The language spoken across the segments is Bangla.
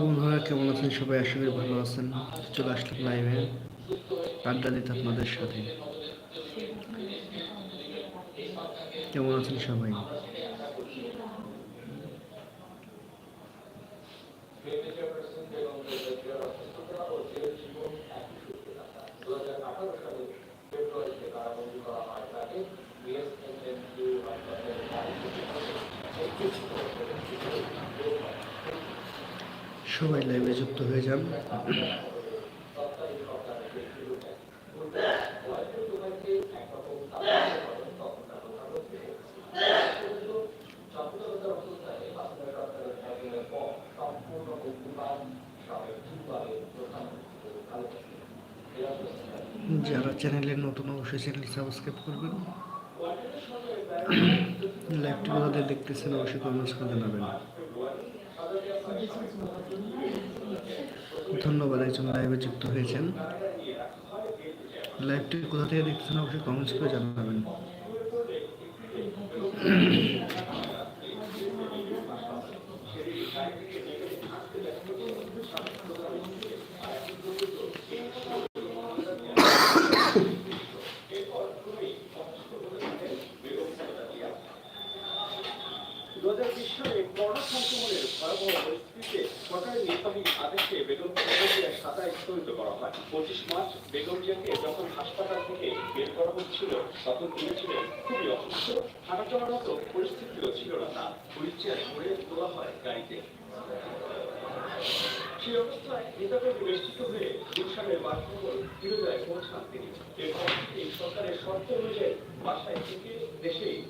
বন্ধুরা কেমন আছেন? সবাই করি ভালো আছেন। চলে আসলাম লাইভে আড্ডা দিতে আপনাদের সাথে। কেমন আছেন সবাই? সবাই লাইভে যুক্ত হয়ে যান। যারা চ্যানেলে নতুন, অবশ্যই চ্যানেল সাবস্ক্রাইব করবেন। লাইভটি কোথাতে দেখতেছেন, অবশ্যই কমেন্টস করে জানাবেন। ধন্যবাদ একজন লাইভে যুক্ত হয়েছেন। লাইভটি কোথা থেকে দেখতেছেন অবশ্যই কমেন্টস করে জানাবেন। গাড়িতে অবস্থায় বেষ্টিত হয়ে গুলশানের বাসভবন পৌঁছান তিনি। এরপর থেকেই সরকারের শর্ত অনুযায়ী বাসায় থেকে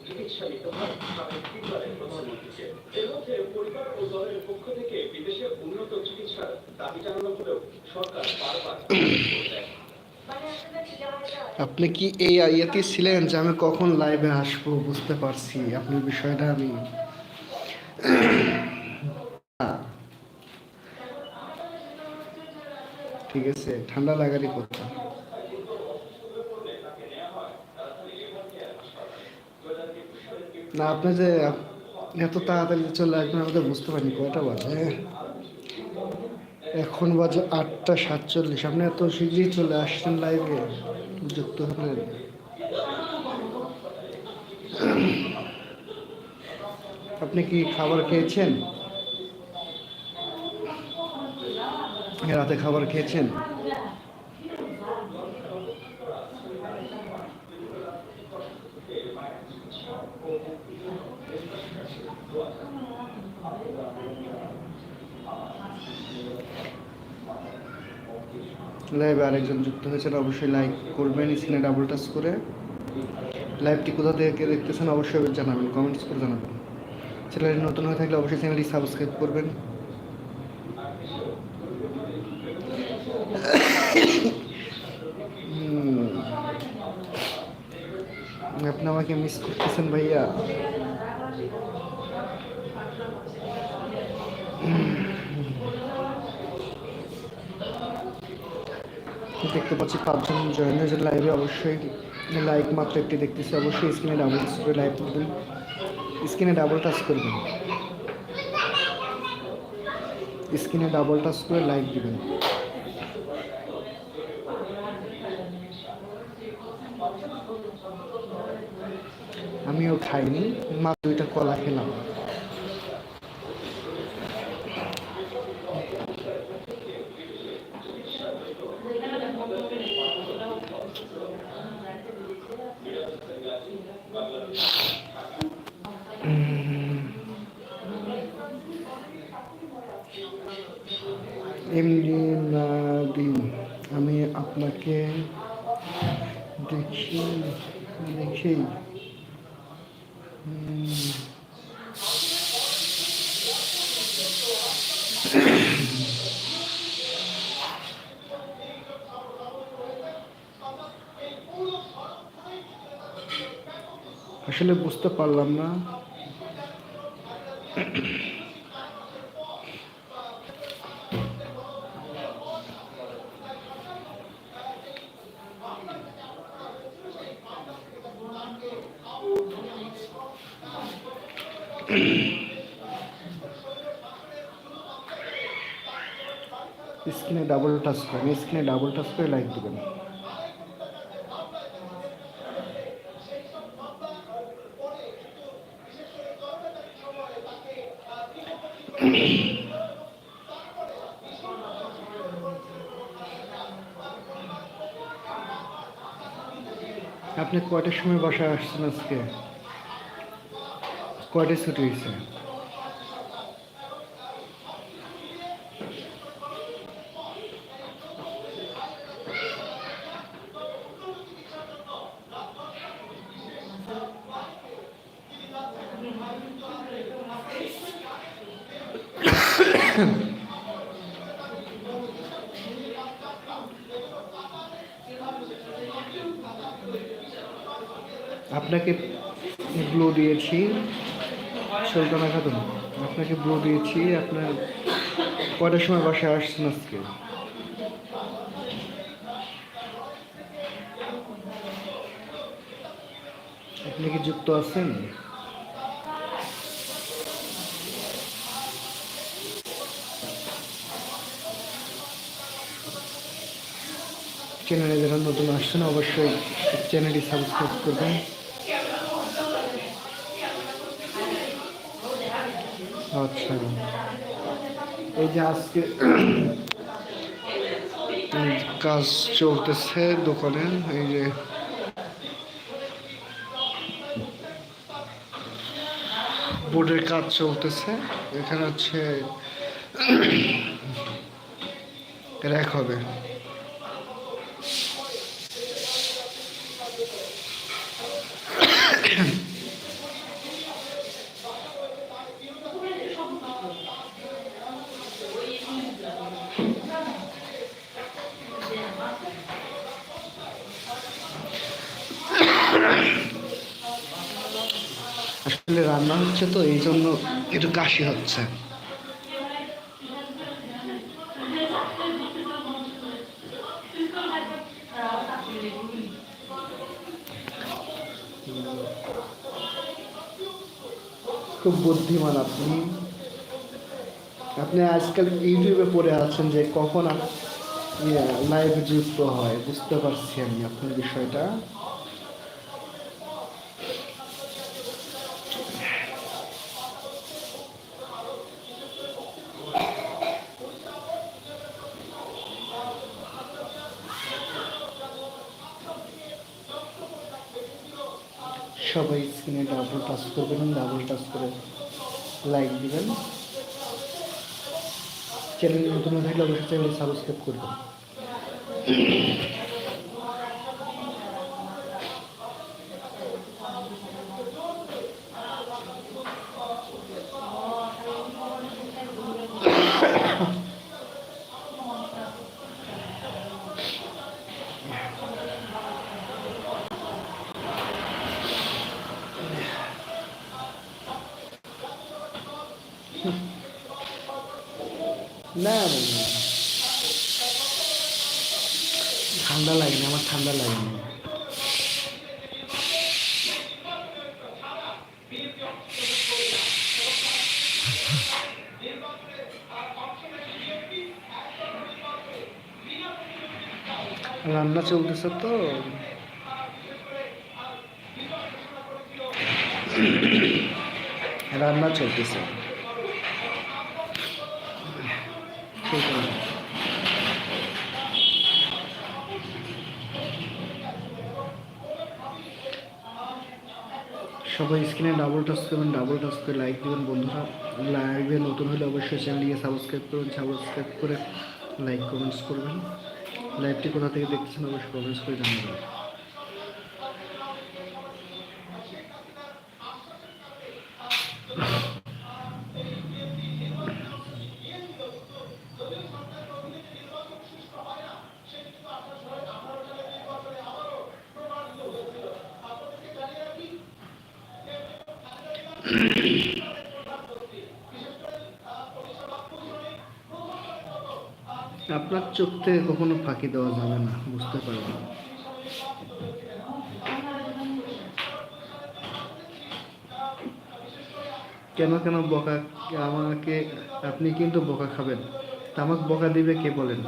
চিকিৎসা নিতে হয় সাবেক তিনবারের প্রধানমন্ত্রীকে। এর মধ্যে পরিবার ও দলের পক্ষ থেকে বিদেশে উন্নত চিকিৎসার দাবি জানানো হলেও সরকার বারবার আপনি কি এই ইয়েতে ছিলেন যে আমি কখন লাইভে আসব বুঝতে পারছি। আপনার বিষয়টা আমি ঠিক আছে, ঠান্ডা লাগারই কথা। না, আপনি যে এত তাড়াতাড়ি চলে আসবেন আমাদের বুঝতে পারিনি, কয়টা বাজে এখন বাজে আটটা সাতচল্লিশ, আপনি এত শীঘ্রই চলে আসছেন লাইভে যুক্ত হলেন। আপনি কি খাবার খেয়েছেন? রাতে খাবার খেয়েছেন? লাইভে আরেকজন যুক্ত হয়েছেন, অবশ্যই লাইক করবেন স্ক্রিনে ডাবল টাচ করে। লাইভটি কোথা থেকে দেখতেছেন, অবশ্যই জানাবেন কমেন্টস করে জানাবেন। চ্যানেলটি নতুন হয়ে থাকলে অবশ্যই চ্যানেলটি সাবস্ক্রাইব করবেন হুম। আপনি আমাকে মিস করতেছেন ভাইয়া। দেখতে পাচ্ছি পাঁচজন জয়েন হয়েছে লাইভে অবশ্যই লাইক মাত্র একটি দেখতেছি। অবশ্যই স্ক্রিনে ডাবল টাচ করে লাইভ করবেন। স্ক্রিনে ডাবল টাচ করবেন। স্ক্রিনে ডাবল টাচ করে লাইক দিবেন। আমিও খাইনি মা দুইটা কলা খেলাম। এমনি নাদিম আমি আপনাকে দেখি উম, আসলে বুঝতে পারলাম না। স্ক্রিনে ডাবল টাচ করেন স্ক্রিনে ডাবল টাচ করে লাইক দেবেন। আপনি কয়টার সময় বাসায় আসছেন আজকে? কয়টায় ছুটি হয়েছে আপনাকে ব্লু দিয়েছি সুলতানা খাতুন, আপনাকে ব্লু দিয়েছি, আপনার কয়টার সময় বাসায় আসছেন আজকে? আপনি কি যুক্ত আছেন? চ্যানেলে যারা নতুন আসছেন, অবশ্যই চ্যানেলটি সাবস্ক্রাইব করবেন। আচ্ছা। এই যে আজকে কাজ চলতেছে দোকানে, এই যে বোর্ডের কাজ চলতেছে, এখানে হচ্ছে র্যাক হবে আসলে রান্না হচ্ছে তো, এই জন্য একটু কাশি হচ্ছে। খুব বুদ্ধিমান আপনি। আপনি আজকাল ইউটিউবে পড়ে আছেন যে কখন লাইভে যুক্ত হয়, বুঝতে পারছি আমি আপনার বিষয়টা সবাই স্ক্রিনে ডাবল টাচ করবেন ডাবল টাচ করে লাইক দিবেন। চ্যানেল নতুন থাকলে অবশ্যই চ্যানেল সাবস্ক্রাইব করবেন না না, না। ঠান্ডা লাগেনি আমার ঠান্ডা লাগেনি রান্না চলতেছে তো। রান্না চলতেছে। সবাই স্ক্রিনে ডাবল টাচ করবেন ডাবল টাচ করে লাইক দেবেন বন্ধুরা। লাইভে নতুন হলে অবশ্যই চ্যানেলটিকে সাবস্ক্রাইব করবেন সাবস্ক্রাইব করে লাইক কমেন্টস করবেন। লাইভটি কোথা থেকে দেখতেছেন? অবশ্যই কমেন্টস করে জানাবেন। থেকে কখনো ফাঁকি দেওয়া যাবে না, বুঝতে পারবেন। কেন কেন বকা আমাকে, আপনি কিন্তু বকা খাবেন। তামাক বকা দিবে কে বলেন?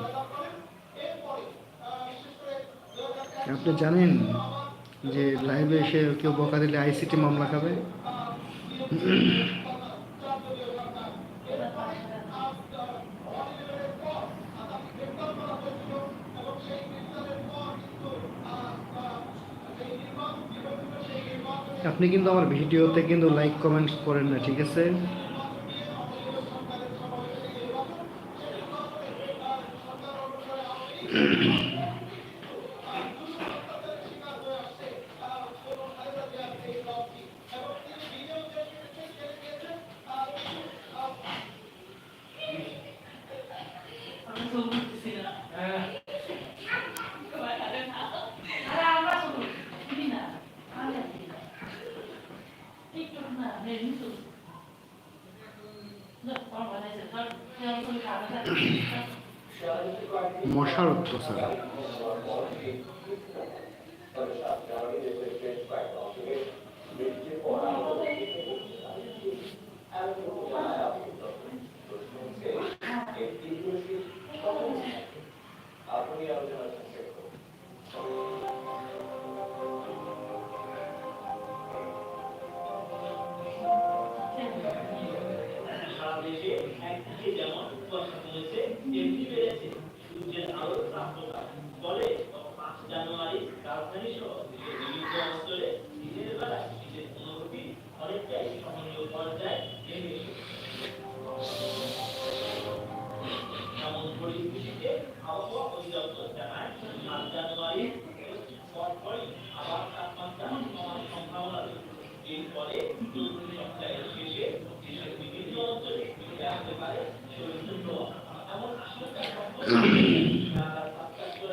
আপনি জানেন যে লাইভে এসে কেউ বকা দিলে আইসিটি মামলা খাবে? আপনি কিন্তু আমার ভিডিওতে কিন্তু লাইক কমেন্টস করেন না ঠিক আছে?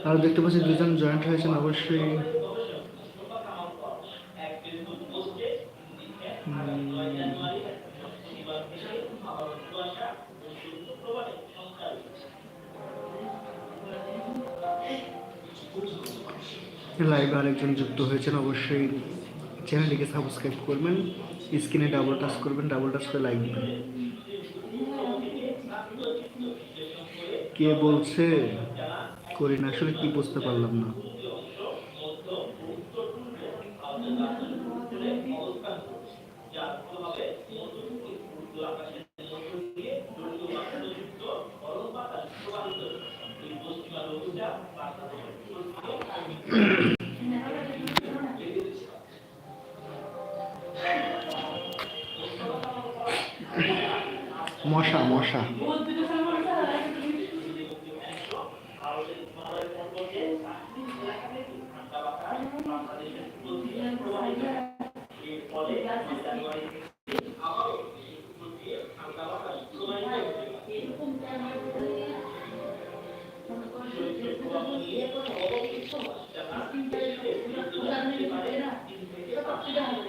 আর দেখতে পাচ্ছি দুজন জয়েন্ট হয়েছেন অবশ্যই লাইভে আরেকজন যুক্ত হয়েছেন, অবশ্যই চ্যানেলটিকে সাবস্ক্রাইব করবেন, স্ক্রিনে ডাবল টাচ করবেন ডাবল টাচ করে লাইক দেবেন। কে বলছে? করি না আসলে কি বুঝতে পারলাম না। মশা মশা Thank you.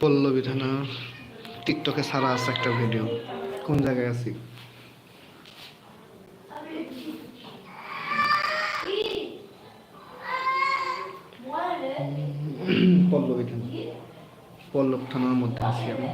পল্লবী থানার টিকটকে সারা আছে একটা ভিডিও কোন জায়গায় আছি? পল্লবী থানা পল্লব থানার মধ্যে আছি আমি।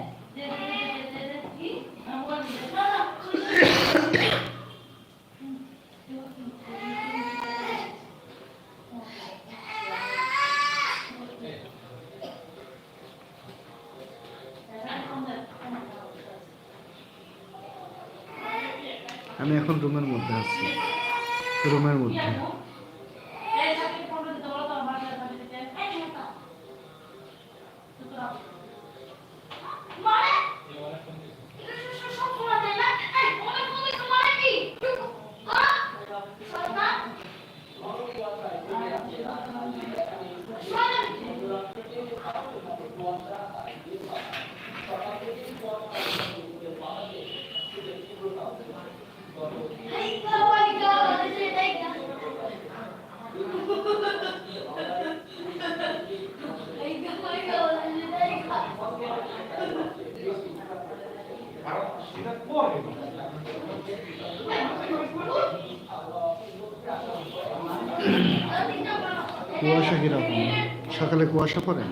রুমের মধ্যে। কুয়াশা কীরকম? সকালে কুয়াশা পড়ে?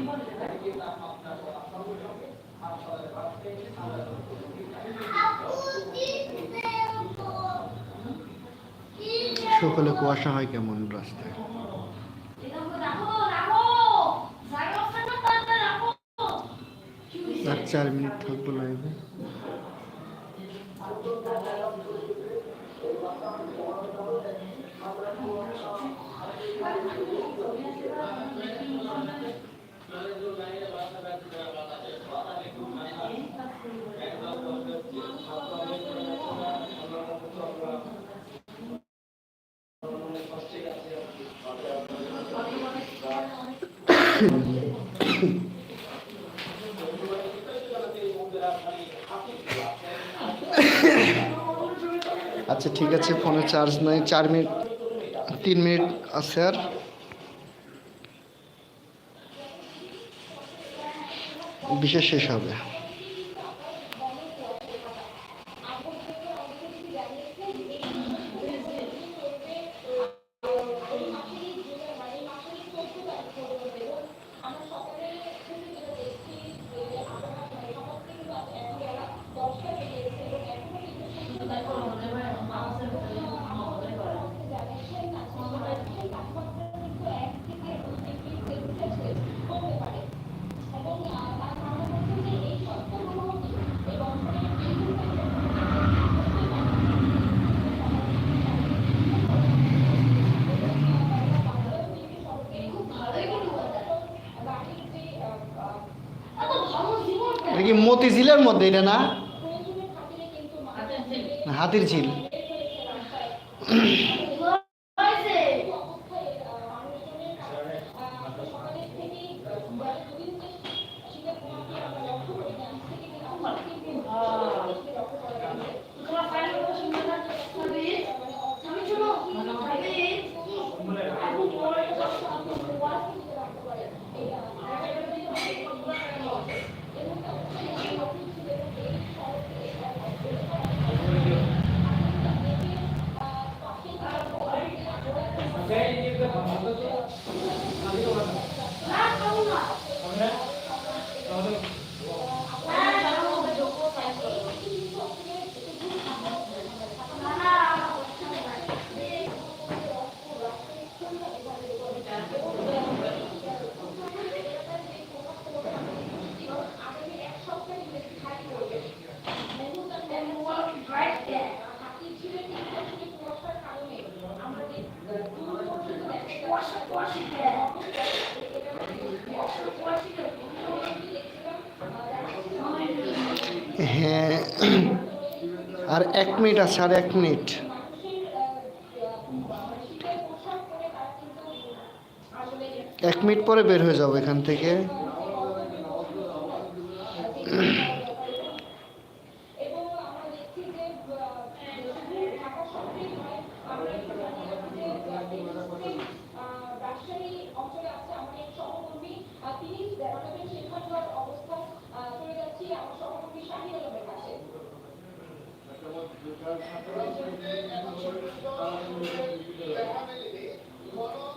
সকালে কুয়াশা হয় কেমন রাস্তায়? আর চার মিনিট থাকব লাইভে আচ্ছা ঠিক আছে ফোনে চার্জ নাই চার মিনিট তিন মিনিট আছে আর। বিশেষ শেষ হবে। এটা কি মতিঝিলের মধ্যে? এটা না? না, হাতির ঝিল হ্যাঁ। আর এক মিনিট আছে, আর এক মিনিট। এক মিনিট পরে বের হয়ে যাব এখান থেকে। Thank you.